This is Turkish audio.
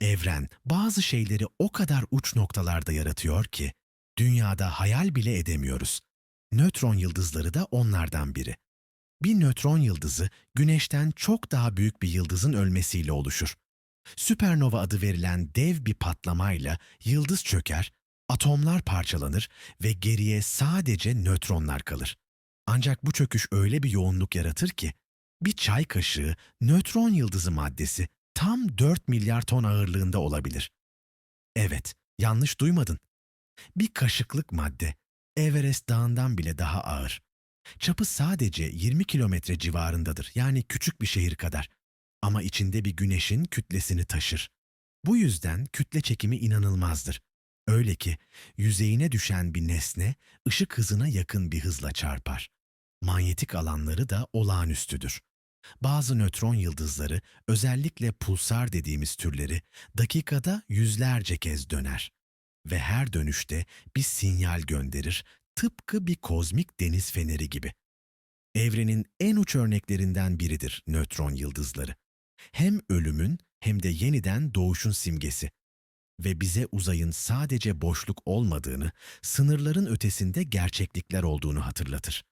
Evren bazı şeyleri o kadar uç noktalarda yaratıyor ki dünyada hayal bile edemiyoruz. Nötron yıldızları da onlardan biri. Bir nötron yıldızı güneşten çok daha büyük bir yıldızın ölmesiyle oluşur. Süpernova adı verilen dev bir patlamayla yıldız çöker, atomlar parçalanır ve geriye sadece nötronlar kalır. Ancak bu çöküş öyle bir yoğunluk yaratır ki bir çay kaşığı nötron yıldızı maddesi tam 4 milyar ton ağırlığında olabilir. Evet, yanlış duymadın. Bir kaşıklık madde Everest Dağı'ndan bile daha ağır. Çapı sadece 20 kilometre civarındadır. Yani küçük bir şehir kadar. Ama içinde bir güneşin kütlesini taşır. Bu yüzden kütle çekimi inanılmazdır. Öyle ki yüzeyine düşen bir nesne ışık hızına yakın bir hızla çarpar. Manyetik alanları da olağanüstüdür. Bazı nötron yıldızları, özellikle pulsar dediğimiz türleri, dakikada yüzlerce kez döner. Ve her dönüşte bir sinyal gönderir, tıpkı bir kozmik deniz feneri gibi. Evrenin en uç örneklerinden biridir nötron yıldızları. Hem ölümün hem de yeniden doğuşun simgesi. Ve bize uzayın sadece boşluk olmadığını, sınırların ötesinde gerçeklikler olduğunu hatırlatır.